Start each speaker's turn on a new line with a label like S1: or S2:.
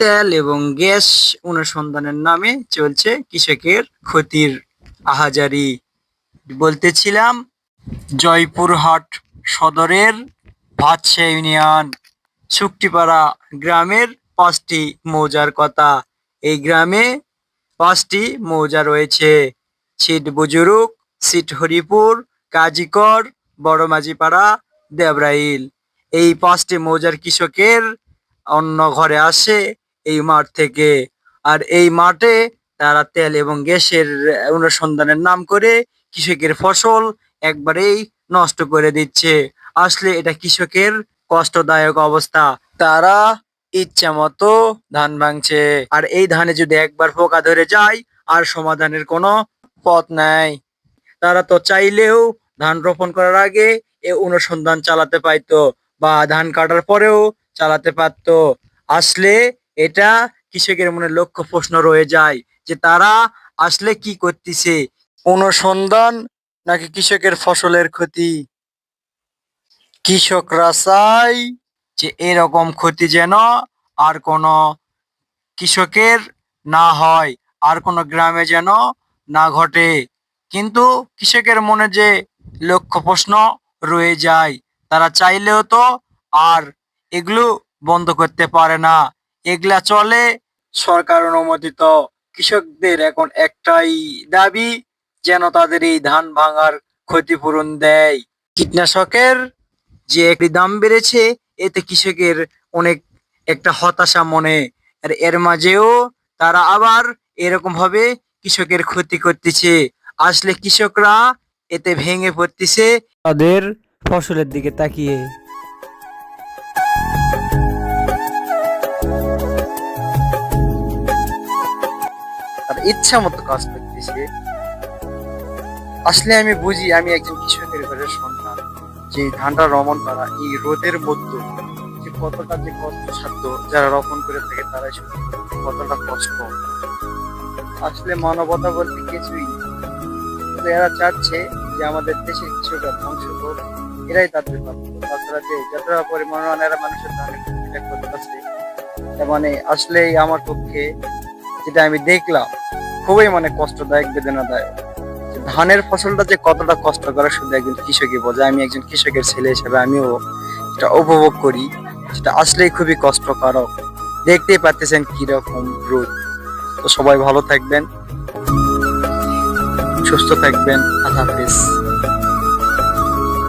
S1: তেল এবং গ্যাস অনুসন্ধানের নামে চলছে কৃষকের ক্ষতির আহাজারি। বলতেছিলাম, জয়পুরহাট সদরের ভাতশা ইউনিয়ন শুকটিপাড়া গ্রামের পাঁচটি মৌজার কথা। এই গ্রামে পাঁচটি মৌজা রয়েছে। ছিট বুজুরুক সিট হরিপুর, কাজীকর, বড় মাঝিপাড়া, দেবরাইল। এই পাঁচটি মৌজার কৃষকের অন্য ঘরে আসে এই মাঠ থেকে। আর এই মাঠে তারা তেল এবং গ্যাসের অনুসন্ধানের নাম করে কৃষকের ফসল একবারেই নষ্ট করে দিচ্ছে। আসলে এটা কৃষকের কষ্টদায়ক অবস্থা। তারা ইচ্ছা মতো ধান ভাঙছে। আর এই ধানে যদি একবার পোকা ধরে যায়, আর সমাধানের কোনো পথ নাই। তারা তো চাইলেও ধান রোপণ করার আগে এ অনুসন্ধান চালাতে পাইতো বা ধান কাটার পরেও চালাতে পারতো। আসলে এটা কৃষকের মনে লক্ষ্য প্রশ্ন রয়ে যায় যে তারা আসলে কি করতেছে? অনুসন্ধান নাকি কৃষকের ফসলের ক্ষতি? কৃষকরা চাই যে এরকম ক্ষতি যেন আর কোনো কৃষকের না হয়, আর কোনো গ্রামে যেন না ঘটে। কিন্তু কৃষকের মনে যে লক্ষ্য প্রশ্ন রয়ে যায়, তারা চাইলেও তো আর এগুলো বন্ধ করতে পারে না। এগুলা চলে। সরকার অনুমোদিত কৃষকদের এখন একটাই দাবি, যেন তাদের এই ধান ভাঙার ক্ষতিপূরণ দেয়। কীটনাশকের যে একটি দাম বেড়েছে, এতে কৃষকের অনেক একটা হতাশা মনে। আর এর মাঝেও তারা আবার এরকম ভাবে কৃষকের ক্ষতি করতেছে। আসলে কৃষকরা এতে ভেঙে পড়তেছে। তাদের ফসলের দিকে তাকিয়ে ইচ্ছা মতো কাজ করতেছে। আসলে আমি বুঝি আমি একজন কৃষকের ঘরের সন্তান। যে ধানটা রমন করা এই রোদের মধ্যে যে কতটা যে কষ্ট সাধ্য যারা রোপণ করে থাকে তারাই শুধু কতটা কষ্ট। আসলে মানবতা বলতে কিছুই এরা চাচ্ছে যে আমাদের দেশের কৃষকরা ধ্বংস হোক, এরাই তাদের প্রাপ্য তাছাড়া যে যতটা পরিমাণ এরা মানুষের ধানের করতেছে মানে আসলেই আমার পক্ষে যেটা আমি দেখলাম খুবই মানে কষ্টদায়ক, বেদনাদায়ক। দায়ক ধানের ফসলটা যে কতটা কষ্ট করে, শুধু একজন কৃষকই বোঝে। আমি একজন কৃষকের ছেলে হিসেবে আমিও এটা উপভোগ করি। সেটা আসলেই খুবই কষ্টকারক। দেখতেই পাচ্ছেন কীরকম রোদ। তো সবাই ভালো থাকবেন, সুস্থ থাকবেন। আল্লাহ হাফিজ।